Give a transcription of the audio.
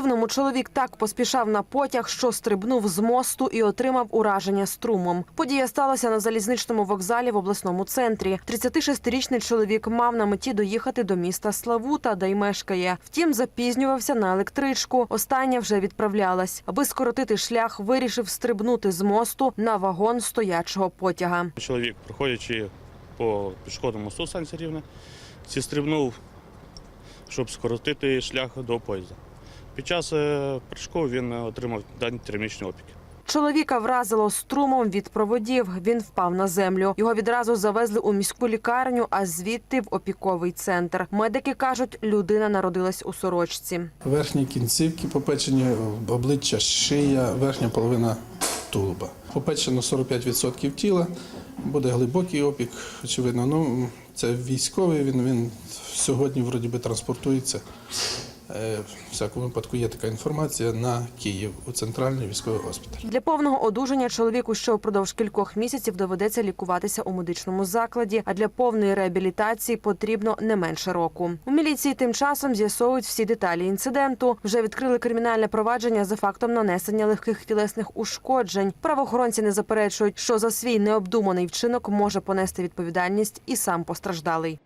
Рівному чоловік так поспішав на потяг, що стрибнув з мосту і отримав ураження струмом. Подія сталася на залізничному вокзалі в обласному центрі. 36-річний чоловік мав на меті доїхати до міста Славута, де й мешкає. Втім, запізнювався на електричку. Остання вже відправлялась. Аби скоротити шлях, вирішив стрибнути з мосту на вагон стоячого потяга. Чоловік, проходячи по пішохідному мосту станції Рівне, зістрибнув, щоб скоротити шлях до поїзда. Під час е, прыжку він отримав дані термічні опіки. Чоловіка вразило струмом від проводів. Він впав на землю. Його відразу завезли у міську лікарню, а звідти в опіковий центр. Медики кажуть, людина народилась у сорочці. Верхні кінцівки попечені, обличчя, шия, верхня половина тулуба. Попечено 45% тіла, буде глибокий опік, очевидно. Ну, це військовий, він, він сьогодні вроді би транспортується. Е, В всякому випадку є така інформація на Київ у центральний військовий госпіталь. Для повного одужання чоловіку ще впродовж кількох місяців доведеться лікуватися у медичному закладі. А для повної реабілітації потрібно не менше року. У міліції тим часом з'ясовують всі деталі інциденту. Вже відкрили кримінальне провадження за фактом нанесення легких тілесних ушкоджень. Правоохоронці не заперечують, що за свій необдуманий вчинок може понести відповідальність і сам постраждалий.